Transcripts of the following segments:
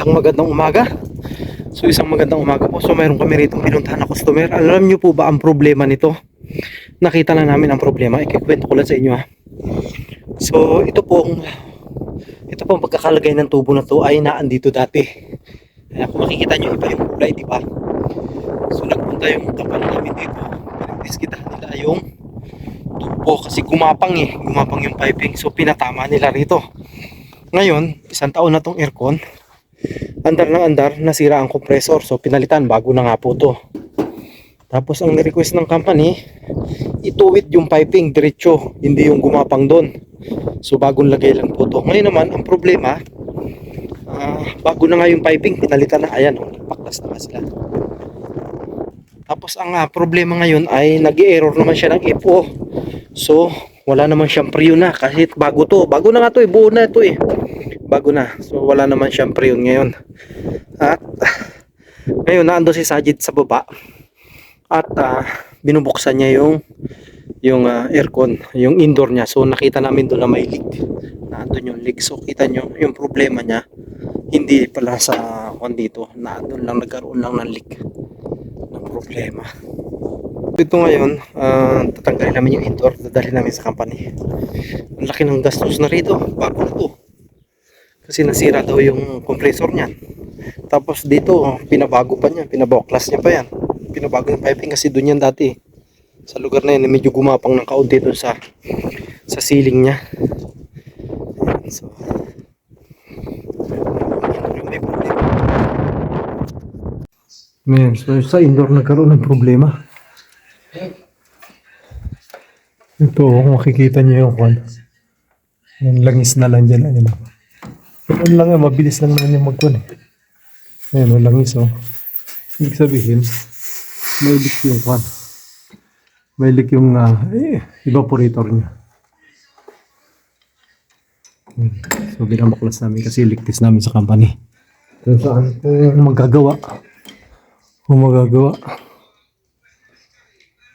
isang magandang umaga. So isang magandang umaga po. So mayroon kami rito pinuntahan na customer. Alam niyo po ba ang problema nito? Nakita na namin ang problema. Ikikwento ko lang sa inyo ha. So ito pong ito pong pagkakalagay ng tubo na to ay naandito dati. Kaya kung makikita nyo iba yung kulay, di ba? So nagpunta yung kapal namin dito. Pinagdiskitahan nila yung tubo kasi gumapang eh. Gumapang yung piping. So pinatama nila rito. Ngayon, isang taon na tong aircon. Andar ng andar, nasira ang compressor. So pinalitan, bago na nga po to. Tapos ang request ng company, ituwid yung piping diretso, hindi yung gumapang doon. So bagong lagay lang po to. Ngayon naman, ang problema, ah, bago na nga yung piping, pinalitan na. Ayan, oh, paklas na sila. Tapos ang ah, problema ngayon ay nag-error naman siya ng FO. So, wala naman siyang prio na kasi bago to. Bago na nga to eh, buo na to eh. Bago na. So, wala naman siyang prio ngayon. At, ngayon, naando si Sajid sa baba. At, ah, binubuksan niya yung yung ah, aircon, yung indoor niya. So, nakita namin doon na may leak. Naandun yung leak. So, kita nyo, yung problema niya, hindi pala sa kwan dito. Naandun lang, nagkaroon lang ng leak ng problema. Ito ngayon, ah, tatanggalin namin yung indoor, dadalhin namin sa company. Ang laki ng gastos na rito, bago na to. Kasi nasira daw yung compressor niyan. Tapos dito, pinabago pa niya, pinaboklas niya pa yan. Pinabago yung piping kasi doon yan dati. Sa lugar na yan, medyo gumapang ng kaunti doon sa sa ceiling niya. So. Man, so sa indoor nagkaroon ng problema. Ito, kung makikita niyo yung kwan. Yung langis na lang dyan. Ayun. Ganun lang yan, mabilis lang naman yung magkwan eh. Ayun, yung langis oh. Ibig sabihin, may leak yung kwan. May leak yung ah, eh, evaporator niya. Hmm. So, binabaklas namin kasi leak namin sa company. Kung saan, kung magagawa. Kung magagawa.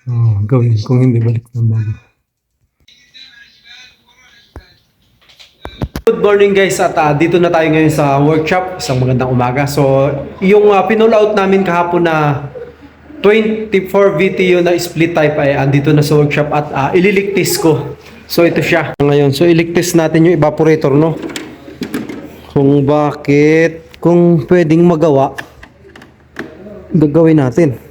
Oh, gawin. Kung hindi, balik ng bago. Good morning guys at ah, dito na tayo ngayon sa workshop. Isang magandang umaga. So, yung uh, pinull out namin kahapon na 24 VTU na split type ay andito na sa workshop at uh, ililiktis ko. So, ito siya. Ngayon, so iliktis natin yung evaporator, no? Kung bakit, kung pwedeng magawa, gagawin natin.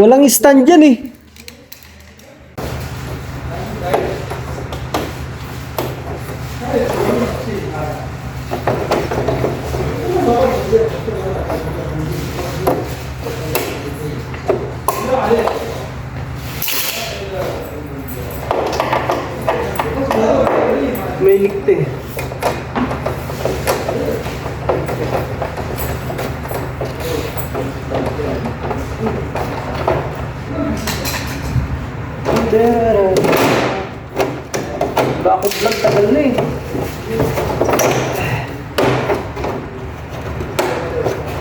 Walang stand dyan eh. May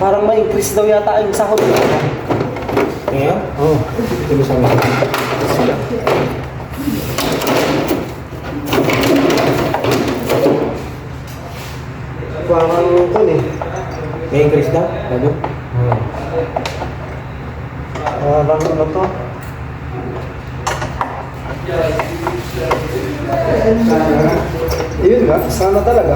Parang may increase daw yata yung sahod. Kaya? Oo. Oh, Ito mo sa mga sila. parang ito eh. May increase daw? Ano? Parang ano to? Yun nga, sana talaga.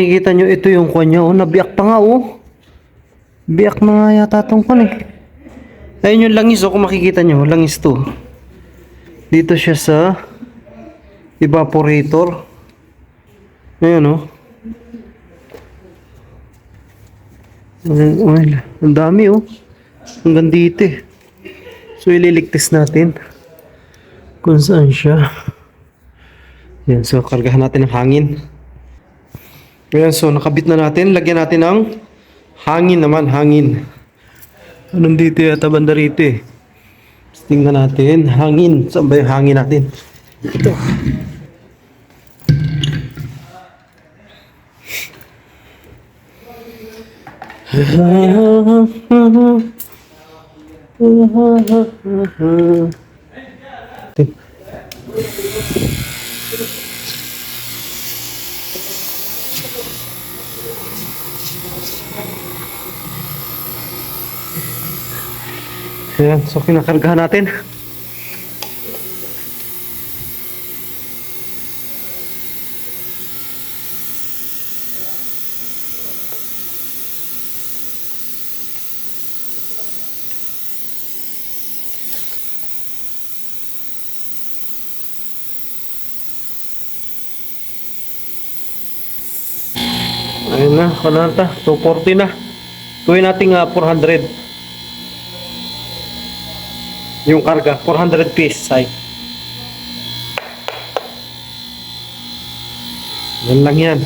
Makikita nyo, ito yung kanya, oh, nabiyak pa nga, oh. Biyak na nga yata itong kwan, eh. Ayun yung langis oh, kung makikita nyo, langis to. Dito siya sa evaporator. Ayan oh. Ayan, oil. Ang dami oh. Hanggang dito eh. So ililigtis natin kung saan siya. Yan, so kargahan natin ng hangin. Ayan, so nakabit na natin. Lagyan natin ng hangin naman, hangin. Anong dito yata banda Tingnan natin, hangin. Saan ba yung hangin natin? Ito. Ayan, so kinakargahan natin. Na, kailangan ta. 240 na. Tuwin natin nga 400. Yung karga, 400 piece ay. Yan lang yan.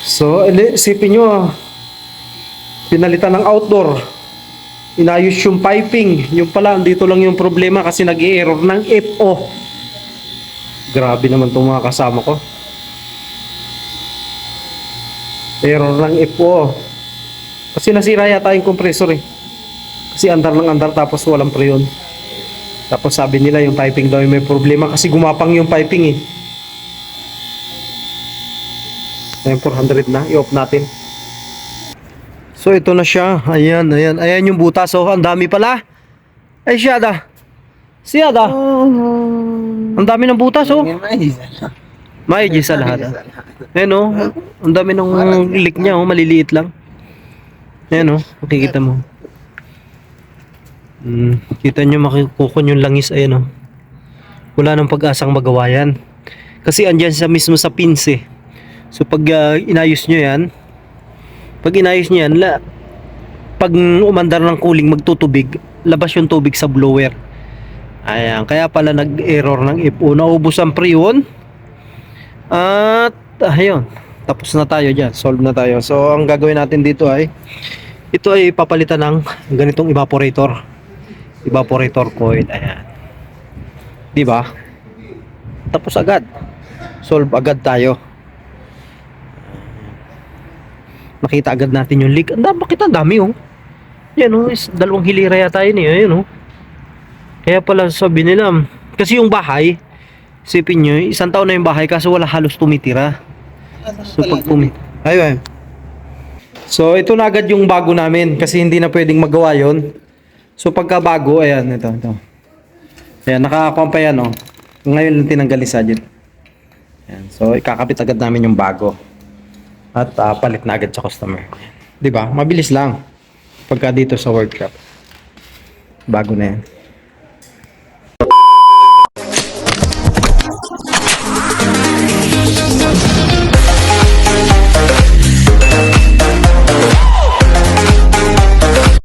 So, isipin nyo, ah, pinalitan ng outdoor. Inayos yung piping. Yung pala, dito lang yung problema kasi nag-error ng FO. Grabe naman itong mga kasama ko. Error ng FO. Kasi nasira yata yung compressor eh. Kasi andar ng andar tapos walang preyon. Tapos sabi nila yung piping daw yung may problema kasi gumapang yung piping eh. Ayan, 400 na. I-off natin. So ito na siya. Ayan, ayan. Ayan yung butas. So ang dami pala. Ay siya da. Siya da. Ang dami ng butas oh. May sa lahat. ah. Ayan oh. Ang dami ng leak niya oh. Maliliit lang. Ayan oh. Makikita mo. Hmm, kita nyo makikukon yung langis ayan oh. Wala nang pag-asang magawa yan. Kasi andyan siya mismo sa pins eh. So pag ah, inayos nyo yan, pag inayos nyo yan, la, pag umandar ng cooling magtutubig, labas yung tubig sa blower. Ayan, kaya pala nag-error ng FO. Naubos ang preon. At ayun, tapos na tayo dyan. Solve na tayo. So ang gagawin natin dito ay ito ay papalitan ng ganitong evaporator. Evaporator coil. Ayan. 'Di ba? Tapos agad. Solve agad tayo. Makita agad natin yung leak. Ang dami, bakit ang dami oh. Yan oh, dalawang hilira yata yun eh. Ayun oh. Kaya pala sabi nila, kasi yung bahay, isipin nyo, isang taon na yung bahay kaso wala halos tumitira. So pag tumi... Ayun. So ito na agad yung bago namin kasi hindi na pwedeng magawa yon. So pagka bago, ayan, ito, ito. Ayan, nakakakuha pa yan, oh. Ngayon lang tinanggal ni Sajid. Ayan, so ikakapit agad namin yung bago. At ah, palit na agad sa customer. 'Di ba? Mabilis lang. Pagka dito sa workshop. Bago na yan.